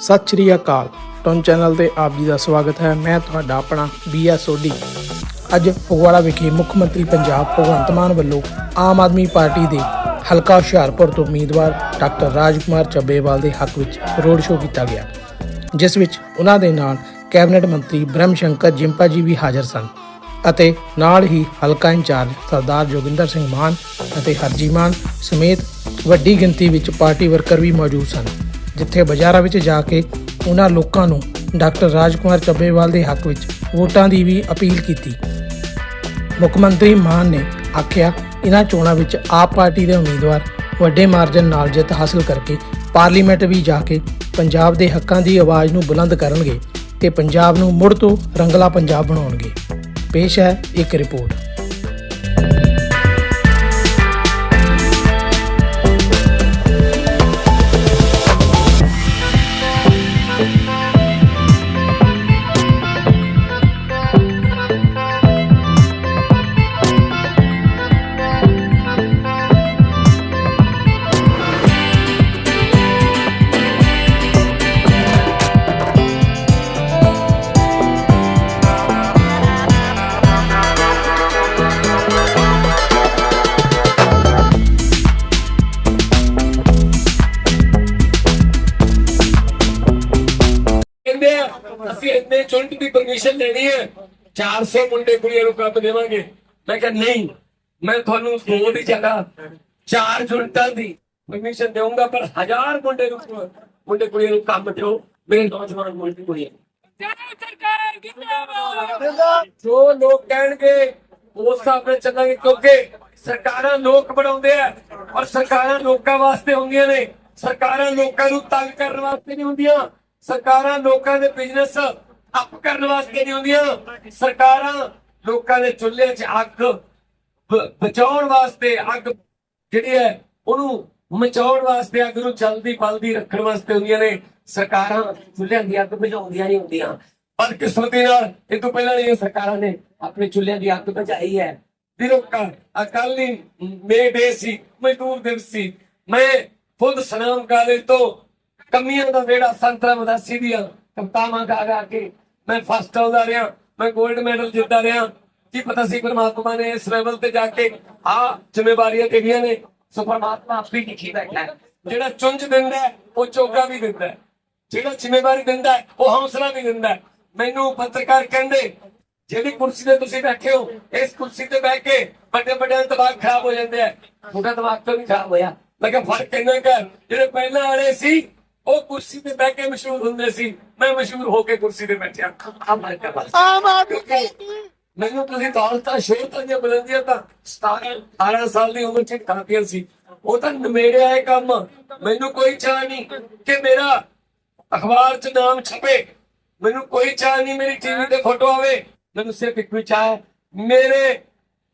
ਸਤਿ ਸ਼੍ਰੀ ਅਕਾਲ। Tone channel ਤੇ ਆਪ ਜੀ ਦਾ ਸਵਾਗਤ ਹੈ। ਮੈਂ ਤੁਹਾਡਾ ਆਪਣਾ ਬੀਐਸ ਸੋਢੀ ਅੱਜ ਫਗਵਾੜਾ ਵਿਖੇ ਮੁੱਖ ਮੰਤਰੀ ਪੰਜਾਬ ਭਗਵੰਤ ਮਾਨ ਵੱਲੋਂ ਆਮ ਆਦਮੀ ਪਾਰਟੀ ਦੇ ਹਲਕਾ ਹੁਸ਼ਿਆਰਪੁਰ ਤੋਂ ਉਮੀਦਵਾਰ ਡਾਕਟਰ ਰਾਜਕੁਮਾਰ ਚੱਬੇਵਾਲ ਦੇ ਹੱਕ ਵਿੱਚ ਰੋਡ ਸ਼ੋਅ ਕੀਤਾ ਗਿਆ। ਜਿਸ ਵਿੱਚ ਉਹਨਾਂ ਦੇ ਨਾਲ ਕੈਬਨਿਟ ਮੰਤਰੀ ਬ੍ਰਹਮ ਸ਼ੰਕਰ ਜਿੰਪਾ ਜੀ ਵੀ ਹਾਜ਼ਰ ਸਨ ਅਤੇ ਨਾਲ ਹੀ ਹਲਕਾ ਇੰਚਾਰਜ ਸਰਦਾਰ ਜੋਗਿੰਦਰ ਸਿੰਘ ਮਾਨ ਅਤੇ ਹਰਜੀ ਮਾਨ ਸਮੇਤ ਵੱਡੀ ਗਿਣਤੀ ਵਿੱਚ ਪਾਰਟੀ ਵਰਕਰ ਵੀ ਮੌਜੂਦ ਸਨ। ਜਿੱਥੇ ਬਾਜ਼ਾਰਾਂ ਵਿੱਚ ਜਾ ਕੇ ਉਹਨਾਂ ਲੋਕਾਂ ਨੂੰ ਡਾਕਟਰ ਰਾਜਕੁਮਾਰ ਚੱਬੇਵਾਲ ਦੇ ਹੱਕ ਵਿੱਚ ਵੋਟਾਂ ਦੀ ਵੀ ਅਪੀਲ ਕੀਤੀ। ਮੁੱਖ ਮੰਤਰੀ ਮਾਨ ਨੇ ਆਖਿਆ ਇਹਨਾਂ ਚੋਣਾਂ ਵਿੱਚ ਆਪ ਪਾਰਟੀ ਦੇ ਉਮੀਦਵਾਰ ਵੱਡੇ ਮਾਰਜਨ ਨਾਲ ਜਿੱਤ ਹਾਸਲ ਕਰਕੇ ਪਾਰਲੀਮੈਂਟ ਵੀ ਜਾ ਕੇ ਪੰਜਾਬ ਦੇ ਹੱਕਾਂ ਦੀ ਆਵਾਜ਼ ਨੂੰ ਬੁਲੰਦ ਕਰਨਗੇ ਤੇ ਪੰਜਾਬ ਨੂੰ ਮੁੜ ਤੋਂ ਰੰਗਲਾ ਪੰਜਾਬ ਬਣਾਉਣਗੇ। ਪੇਸ਼ ਹੈ ਇੱਕ ਰਿਪੋਰਟ। ਚੁਣਟ ਦੀ ਪਰਮਿਸ਼ਨ ਲੈਣੀ ਹੈ। 400 ਮੁੰਡੇ ਕੁੜੀਆਂ ਨੂੰ ਕੰਮ ਦੇਵਾਂਗੇ। ਮੈਂ ਕਿਹਾ ਨਹੀਂ ਮੈਂ ਤੁਹਾਨੂੰ ਦੋ ਦੀ ਜਗ੍ਹਾ ਚਾਰ ਚੁਣਟਾਂ ਦੀ ਪਰਮਿਸ਼ਨ ਦੇਵਾਂਗਾ ਪਰ ਹਜ਼ਾਰ ਮੁੰਡੇ ਨੂੰ ਮੁੰਡੇ ਕੁੜੀਆਂ ਨੂੰ ਕੰਮ ਦਿਓ ਮੇਰੇ ਨੌਜਵਾਨ ਮੁੰਡੇ ਕੁੜੀਆਂ ਜੋ ਲੋਕ ਕਹਿਣਗੇ ਉਸ ਹਿਸਾਬ ਨਾਲ ਚੱਲਾਂਗੇ ਕਿਉਂਕਿ ਸਰਕਾਰਾਂ ਲੋਕ ਬਣਾਉਂਦੇ ਆ ਔਰ ਸਰਕਾਰਾਂ ਲੋਕਾਂ ਵਾਸਤੇ ਹੁੰਦੀਆਂ ਨੇ। ਸਰਕਾਰਾਂ ਲੋਕਾਂ ਨੂੰ ਤੰਗ ਕਰਨ ਵਾਸਤੇ ਨਹੀਂ ਹੁੰਦੀਆਂ। ਸਰਕਾਰਾਂ ਲੋਕਾਂ ਦੇ ਬਿਜ਼ਨਸ ਅਪ ਕਰਨ ਵਾਸਤੇ ਨਹੀਂ ਹੁੰਦੀਆਂ ਸਰਕਾਰਾਂ ਲੋਕਾਂ ਦੇ ਚੁੱਲ੍ਹੇ 'ਚ ਅੱਗ ਬਚਾਉਣ ਵਾਸਤੇ ਅੱਗ ਜਿਹੜੀ ਹੈ, ਉਹਨੂੰ ਮਚਾਉਣ ਵਾਸਤੇ ਅੱਗ ਨੂੰ ਜਲਦੀ ਬਲਦੀ ਰੱਖਣ ਵਾਸਤੇ ਹੁੰਦੀਆਂ ਨੇ। ਸਰਕਾਰਾਂ ਚੁੱਲ੍ਹਿਆਂ ਦੀ ਅੱਗ ਬੁਝਾਉਂਦੀਆਂ ਨਹੀਂ ਹੁੰਦੀਆਂ। ਪਰ ਕਿਸਮਤੀ ਨਾਲ ਇਹ ਤੋਂ ਪਹਿਲਾਂ ਇਹ ਸਰਕਾਰਾਂ ਨੇ ਆਪਣੇ ਚੁੱਲ੍ਹਿਆਂ ਦੀ ਅੱਗ ਬੁਝਾਈ ਹੈ ਦਿਨੋਂ ਕੱਲ ਅਕਾਲੀ ਮੇ ਡੇ ਸੀ, ਮਜ਼ਦੂਰ ਦਿਵਸ ਸੀ। ਮੈਂ ਖੁਦ ਸਨਾਮ ਕਾਲੇ ਤੋਂ ਕਮੀਆਂ ਦਾ ਵੇੜਾ ਸੰਤਰਾ ਮਦਾਸੀ ਦੀਆਂ ਕਪਤਾਵਾਂ ਗਾ ਗਾ ਕੇ ਮੈਂ ਫਸਟ ਆਉਂਦਾ ਰਿਹਾ, ਮੈਂ 골ਡ ਮੈਡਲ ਜਿੱਤਦਾ ਰਿਹਾ। ਕੀ ਪਤਾ ਸੀ ਪਰਮਾਤਮਾ ਨੇ ਇਸ ਲੈਵਲ ਤੇ ਜਾ ਕੇ ਆ ਜ਼ਿੰਮੇਵਾਰੀਆਂ ਕਿਹੜੀਆਂ ਨੇ, ਸੋ ਪਰਮਾਤਮਾ ਆਪੇ ਲਿਖੀ ਬੈਠਾ ਹੈ। ਜਿਹੜਾ ਚੁੰਝ ਦਿੰਦਾ ਉਹ ਚੋਗਾ ਵੀ ਦਿੰਦਾ ਜਿਹੜਾ ਜ਼ਿੰਮੇਵਾਰੀ ਦਿੰਦਾ ਉਹ ਹੌਸਲਾ ਵੀ ਦਿੰਦਾ ਮੈਨੂੰ ਪੱਤਰਕਾਰ ਕਹਿੰਦੇ, ਜਿਹੜੀ ਕੁਰਸੀ ਤੇ ਤੁਸੀਂ ਬੈਠੇ ਹੋ, ਇਸ ਕੁਰਸੀ ਤੇ ਬਹਿ ਕੇ ਵੱਡੇ ਵੱਡੇ ਦਿਮਾਗ ਖਰਾਬ ਹੋ ਜਾਂਦੇ ਆ ਤੁਹਾਡਾ ਦਿਮਾਗ ਤਾਂ ਵੀ ਖਰਾਬ ਹੋਇਆ? ਮੈਂ ਕਿਹਾ, ਫ਼ਰਕ ਇੰਨਾ ਕਰ ਜਿਹੜੇ ਪਹਿਲਾਂ ਵਾਲੇ ਸੀ ਉਹ ਕੁਰਸੀ ਤੇ ਬਹਿ ਕੇ ਮਸ਼ਹੂਰ ਹੁੰਦੇ ਸੀ। ਮੈਂ ਮਸ਼ਹੂਰ ਹੋ ਕੇ ਕੁਰਸੀ ਤੇ ਬੈਠਿਆ। ਆ ਹੈ ਬਸ। ਆਮ ਆਦਮੀ ਮੈਨੂੰ ਤੁਸੀਂ ਦੌਲਤਾਂ ਸ਼ੋਹਰਤਾਂ ਦੀਆਂ ਬੁਲੰਦੀਆਂ ਤਾਂ 17 18 ਸਾਲ ਦੀ ਉਮਰ ਚ ਕਾਫੀਆਂ ਸੀ। ਉਹ ਤਾਂ ਨਮੇੜਿਆ ਇਹ ਕੰਮ। ਮੈਨੂੰ ਕੋਈ ਚਾਹ ਨਹੀਂ ਕਿ ਮੇਰਾ ਅਖਬਾਰ 'ਚ ਨਾਮ ਛਪੇ। ਮੈਨੂੰ ਕੋਈ ਚਾਹ ਨਹੀਂ ਮੇਰੀ ਟੀਵੀ ਤੇ ਫੋਟੋ ਆਵੇ। ਮੈਨੂੰ ਸਿਰਫ ਇੱਕ ਹੈ। ਮੇਰੇ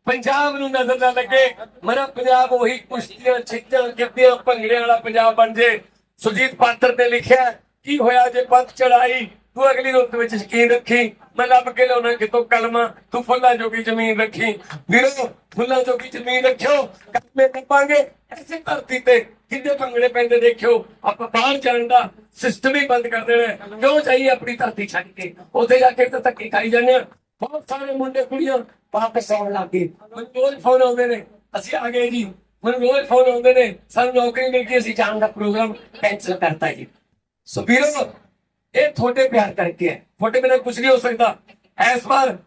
ਪੰਜਾਬ ਨੂੰ ਨਜ਼ਰ ਨਾ ਲੱਗੇ। ਮੇਰਾ ਪੰਜਾਬ ਉਹੀ ਕੁਸ਼ਤੀਆਂ ਛਿੱਕਾਂ ਗਿੱਧਿਆਂ ਭੰਗੜੇ ਵਾਲਾ ਪੰਜਾਬ ਬਣ ਜੇ। ਸੁਜੀਤ ਪਾਤਰ ਨੇ ਲਿਖਿਆ ਕੀ ਹੋਇਆ ਜੇ ਪੰਥ ਚੜਾਈ ਤੂੰ ਅਗਲੀ ਰੁੱਤ ਵਿੱਚ ਯਕੀਨ ਰੱਖੀ। ਮੈਂ ਲੱਭ ਕੇ ਲਿਆਉਣਾ ਕਿਤੋਂ ਕਲਮਾ? ਤੂੰ ਫੁੱਲਾਂ ਜੋਗੀ ਜ਼ਮੀਨ ਰੱਖੀ। ਵੀਰੋ, ਫੁੱਲਾਂ ਜੋਗੀ ਜ਼ਮੀਨ ਰੱਖਿਓ। ਕੰਮੇ ਕੱਪਾਂਗੇ ਐਸੀ ਧਰਤੀ ਤੇ ਕਿੰਨੇ ਭੰਗੜੇ ਪੈਂਦੇ ਦੇਖਿਓ। ਆਪਾਂ ਬਾਹਰ ਜਾਣ ਦਾ ਸਿਸਟਮ ਹੀ ਬੰਦ ਕਰ ਦੇਣਾ ਕਿਉਂ ਚਾਹੀਏ ਆਪਣੀ ਧਰਤੀ ਛੱਡ ਕੇ? ਉੱਥੇ ਜਾ ਕੇ ਤਾਂ ਧੱਕੇ ਖਾਈ ਜਾਂਦੇ ਆ ਬਹੁਤ ਸਾਰੇ ਮੁੰਡੇ ਕੁੜੀਆਂ ਵਾਪਸ ਲੱਗ ਗਏ। ਮੈਨੂੰ ਫੋਨ ਆਉਂਦੇ ਨੇ। ਅਸੀਂ ਆ ਗਏ ਜੀ। ਮੈਨੂੰ ਰੋਜ਼ ਫੋਨ ਆਉਂਦੇ ਨੇ ਸਾਨੂੰ ਨੌਕਰੀ ਮਿਲ ਗਈ ਅਸੀਂ ਜਾਣ ਦਾ ਪ੍ਰੋਗਰਾਮ ਕੈਂਸਲ ਕਰਤਾ ਜੀ। ਸੋ ਵੀਰੋ ਇਹ ਤੁਹਾਡੇ ਪਿਆਰ ਕਰਕੇ ਹੈ। ਤੁਹਾਡੇ ਬਿਨਾਂ ਕੁਝ ਨਹੀਂ ਹੋ ਸਕਦਾ। ਇਸ ਵਾਰ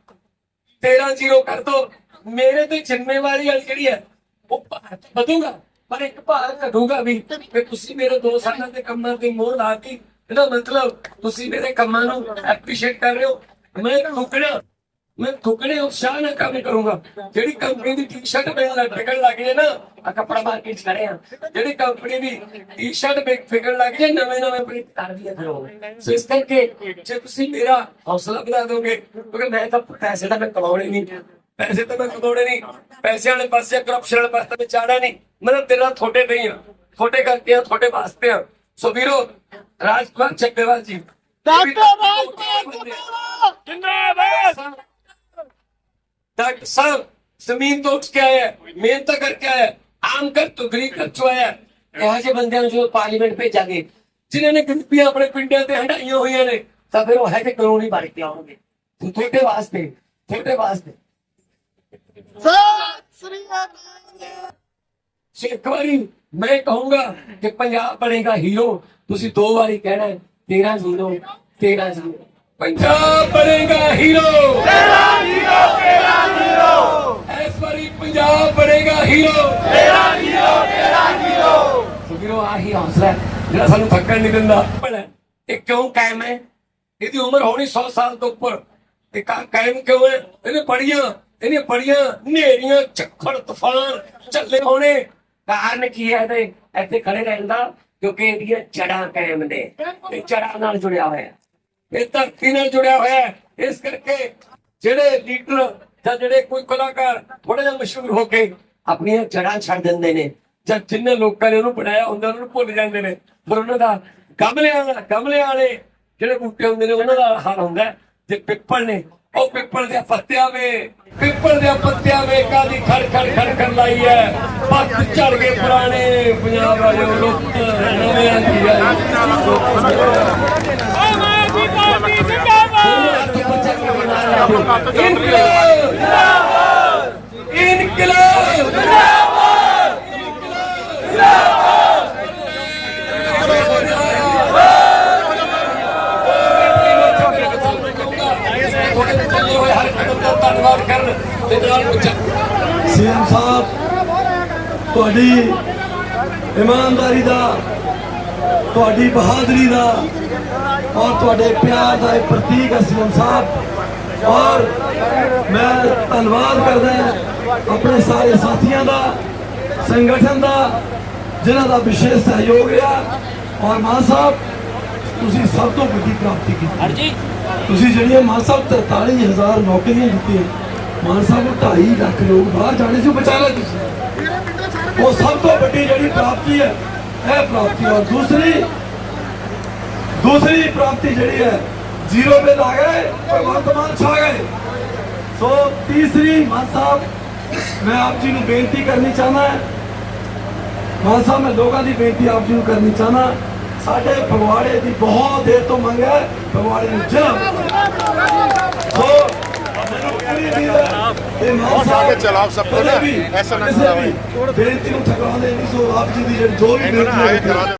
13 ਜ਼ੀਰੋ ਕਰ ਦੋ। ਮੇਰੇ ਤੇ ਜ਼ਿੰਮੇਵਾਰੀ ਵਾਲੀ ਜਿਹੜੀ ਹੈ ਉਹ ਭਾਰ ਵਧੂਗਾ। ਪਰ ਇੱਕ ਭਾਰ ਘਟੂਗਾ ਵੀ। ਕਿ ਤੁਸੀਂ ਮੇਰੇ ਦੋ ਸਾਲਾਂ ਦੇ ਕੰਮਾਂ ਤੇ ਮੋਹਰ ਲਾ ਕੇ ਇਹਦਾ ਮਤਲਬ ਤੁਸੀਂ ਮੇਰੇ ਕੰਮਾਂ ਨੂੰ ਐਪਰੀਸ਼ੀਏਟ ਕਰ ਰਹੇ ਹੋ। ਮੈਂ ਠੁਕਣਾ ਮੈਂ ਠੁਕਣੇ ਉਤਸ਼ਾਹ ਨਾਲ ਕੰਮ ਕਰੂੰਗਾ। ਜਿਹੜੀ ਕੰਪਨੀ ਦੀ ਟੀ-ਸ਼ਰਟ ਮੈਨੂੰ ਲੱਗ ਫਿਕਣ ਲੱਗ ਜੇ ਨਾ ਆ ਕੱਪੜਾ ਮਾਰਕੀਟ ਖੜੇ ਆ। ਜਿਹੜੀ ਕੰਪਨੀ ਦੀ ਟੀ-ਸ਼ਰਟ ਵਿੱਚ ਫਿਕਣ ਲੱਗ ਜੇ ਨਵੇਂ ਨਵੇਂ ਪ੍ਰਿੰਟ ਕਰ ਦਿਆ ਕਰੋਗੇ ਸੋ ਇਸ ਕਰਕੇ ਜੇ ਤੁਸੀਂ ਮੇਰਾ ਹੌਸਲਾ ਵਧਾ ਦੋਗੇ ਕਿਉਂਕਿ ਮੈਂ ਤਾਂ ਪੈਸੇ ਤਾਂ ਮੈਂ ਕਮਾਉਣੇ ਨਹੀਂ। ਪੈਸੇ ਤਾਂ ਮੈਂ ਕਮਾਉਣੇ ਨਹੀਂ। ਪੈਸੇ ਵਾਲੇ ਪਾਸੇ ਕਰਪਸ਼ਨ ਵਾਲੇ ਪਾਸੇ ਮੈਂ ਚਾੜਾ ਨਹੀਂ। ਮੈਂ ਤੇਰਾ ਤੁਹਾਡੇ ਨਹੀਂ ਆ। ਤੁਹਾਡੇ ਕਰਕੇ ਆ ਤੁਹਾਡੇ ਵਾਸਤੇ ਆ। ਸੋ ਵੀਰੋ ਰਾਜਕੁਮਾਰ ਚੱਬੇਵਾਲ ਜੀ ਡਾਕਟਰ ਰਾਜਕੁਮਾਰ ਜਿੰਦਾਬਾਦ डॉक्टर साहब जमीन तो उठ के आया है, मेहनत करके आया है, आम कर तो गरीब कर चो आया है। ਇਹੋ ਜਿਹੇ ਬੰਦਿਆਂ ਨੂੰ ਜੋ ਪਾਰਲੀਮੈਂਟ ਭੇਜਾਂਗੇ ਜਿਨ੍ਹਾਂ ਨੇ ਗਿਣਤੀਆਂ ਆਪਣੇ ਪਿੰਡਾਂ ਤੇ ਹੰਡਾਈਆਂ ਹੋਈਆਂ ਨੇ ਤਾਂ ਫਿਰ ਉਹ ਹੈ ਕਿ ਕਲੋਨੀ ਬਣ ਕੇ ਆਉਣਗੇ ਤੇ ਤੁਹਾਡੇ ਵਾਸਤੇ ਤੁਹਾਡੇ ਵਾਸਤੇ ਸਤਿ ਸ੍ਰੀ ਅਕਾਲ ਸੋ ਇੱਕ ਵਾਰੀ ਮੈਂ ਕਹੂੰਗਾ ਕਿ ਪੰਜਾਬ ਬਣੇਗਾ ਹੀਰੋ ਤੁਸੀਂ ਦੋ ਵਾਰੀ ਕਹਿਣਾ ਹੈ, ਤੇਰਾ ਹੀਰੋ ਤੇਰਾ ਹੀਰੋ ਪੰਜਾਬ ਬਣੇਗਾ ਹੀਰੋ ਤੇਰਾ ਹੀਰੋ ਤੇਰਾ ਹੀਰੋ ਇਸ ਵਾਰੀ ਪੰਜਾਬ ਬਣੇਗਾ ਹੀਰੋ ਤੇਰਾ ਹੀਰੋ ਤੇਰਾ ਹੀਰੋ ਸੁਣੋ ਆਹੀ ਹੌਸਲਾ ਜਿਹੜਾ ਸਾਨੂੰ ਥੱਕਣ ਨਹੀਂ ਦਿੰਦਾ। ਇਹ ਕਿਉਂ ਕਾਇਮ ਹੈ? ਇਹਦੀ ਉਮਰ ਹੋਣੀ 100 ਸਾਲ ਤੋਂ ਉੱਪਰ। ਕਾ- ਕਾਇਮ ਕਿਉਂ ਹੈ? ਇਹਨੇ ਪੜੀਆਂ ਇਹਨੇ ਪੜੀਆਂ ਨੇਰੀਆਂ ਝੱਖੜ ਤੂਫਾਨ ਚੱਲੇ ਹੋਣੇ। ਕਾਰਨ ਕੀ ਹੈ ਤੇ ਇੱਥੇ ਖੜੇ ਰਹਿਣ ਦਾ ਕਿਉਂਕਿ ਇਹਦੀਆਂ ਜੜਾਂ ਕਾਇਮ ਨੇ। ਇਹ ਜੜਾਂ ਨਾਲ ਜੁੜਿਆ ਹੋਇਆ ਇਹ ਧਰਤੀ ਨਾਲ ਜੁੜਿਆ ਹੋਇਆ ਇਸ ਕਰਕੇ ਜਿਹੜੇ ਲੀਡਰ ਜਾਂ ਜਿਹੜੇ ਕੋਈ ਕਲਾਕਾਰ ਥੋੜਾ ਜਿਹਾ ਮਸ਼ਹੂਰ ਹੋ ਕੇ ਆਪਣੀਆਂ ਜੜਾਂ ਛੱਡ ਦਿੰਦੇ ਨੇ ਜਾਂ ਜਿੰਨੇ ਲੋਕਾਂ ਨੇ ਉਹਨੂੰ ਬਣਾਇਆ ਹੁੰਦਾ ਉਹਨਾਂ ਨੂੰ ਭੁੱਲ ਜਾਂਦੇ ਨੇ। ਪਰ ਉਹਨਾਂ ਦਾ ਗਮਲਿਆਂ ਦਾ ਗਮਲਿਆਂ ਵਾਲੇ ਜਿਹੜੇ ਬੂਟੇ ਹੁੰਦੇ ਨੇ ਉਹਨਾਂ ਦਾ ਹਾਲ ਹੁੰਦਾ। ਜੇ ਪਿੱਪਲ ਨੇ ਉਹ ਪਿੱਪਲ ਦੇ ਪੱਤਿਆਂ ਵੇ ਪਿੱਪਲ ਦੇ ਪੱਤਿਆਂ ਵੇ ਕਾਦੀ ਖੜ ਖੜ ਖੜ ਖੜ ਲਾਈ ਹੈ? ਪੱਤ ਝੜ ਗਏ ਪੁਰਾਣੇ ਪੰਜਾਬ ਵਾਲੇ ਲੋਕ ਨਵੇਂ ਦੀ ਆਈ। ਆਮ ਆਦਮੀ ਪਾਰਟੀ ਜਿੰਦਾਬਾਦ ਇਨਕਲਾਬ ਧੰਨਵਾਦ ਕਰਨ ਤੇ ਨਾਲ ਪੁੱਛਣ ਸੀਐਮ ਸਾਹਿਬ ਤੁਹਾਡੀ ਇਮਾਨਦਾਰੀ ਦਾ ਤੁਹਾਡੀ ਬਹਾਦਰੀ ਦਾ ਔਰ ਤੁਹਾਡੇ ਪਿਆਰ ਦਾ ਇਹ ਪ੍ਰਤੀਕ ਹੈ ਸੀਐਮ ਸਾਹਿਬ। ਔਰ ਮੈਂ ਧੰਨਵਾਦ ਕਰਦਾ ਆਪਣੇ ਸਾਰੇ ਸਾਥੀਆਂ ਦਾ ਸੰਗਠਨ ਦਾ ਜਿਨ੍ਹਾਂ ਦਾ ਵਿਸ਼ੇਸ਼ ਸਹਿਯੋਗ ਰਿਹਾ। ਔਰ ਮਾਨ ਸਾਹਿਬ ਤੁਸੀਂ ਸਭ ਤੋਂ ਵੱਡੀ ਪ੍ਰਾਪਤੀ ਕੀਤੀ ਹਾਂਜੀ ਤੁਸੀਂ ਜਿਹੜੀਆਂ ਮਾਨ ਸਾਹਿਬ 43000 ਨੌਕਰੀਆਂ ਦਿੱਤੀਆਂ ਮਾਨ ਸਾਹਿਬ ਨੂੰ 2.5 ਲੱਖ ਲੋਕ ਬਾਹਰ ਜਾਣੇ ਸੀ ਬਚਾ ਲਿਆ ਤੁਸੀਂ। ਉਹ ਸਭ ਤੋਂ ਵੱਡੀ ਜਿਹੜੀ ਪ੍ਰਾਪਤੀ ਹੈ, ਇਹ ਪ੍ਰਾਪਤੀ ਔਰ ਦੂਸਰੀ ਦੂਸਰੀ ਪ੍ਰਾਪਤੀ ਜਿਹੜੀ ਹੈ, ਜ਼ੀਰੋ ਬਿੱਲ ਆ ਗਏ, ਭਗਵੰਤ ਮਾਨ ਛਾ ਗਏ। ਸੋ ਤੀਸਰੀ, ਮਾਨ ਸਾਹਿਬ, ਮੈਂ ਆਪ ਜੀ ਨੂੰ ਬੇਨਤੀ ਕਰਨੀ ਚਾਹਨਾ ਹੈ। ਮਾਨ ਸਾਹਿਬ, ਮੈਂ ਲੋਕਾਂ ਦੀ ਬੇਨਤੀ ਆਪ ਜੀ ਨੂੰ ਕਰਨੀ ਚਾਹਨਾ ਸਾਡੇ ਫਗਵਾੜੇ ਦੀ ਬਹੁਤ ਦੇਰ ਤੋਂ ਮੰਗ ਹੈ, ਫਗਵਾੜੇ ਨੂੰ ਜ਼ਿਲ੍ਹਾ ਸੋ ਆਗੇ ਚਲਾਓ ਸਭ ਐਸਾ ਨਾ ਹੋਵੇ ਬੇਨਤੀ ਨੂੰ ਠਗਾ ਦੇ ਨਹੀਂ ਸੋ ਆਪ ਜੀ ਦੀ ਜੋ ਵੀ ਬੇਨਤੀ ਹੈ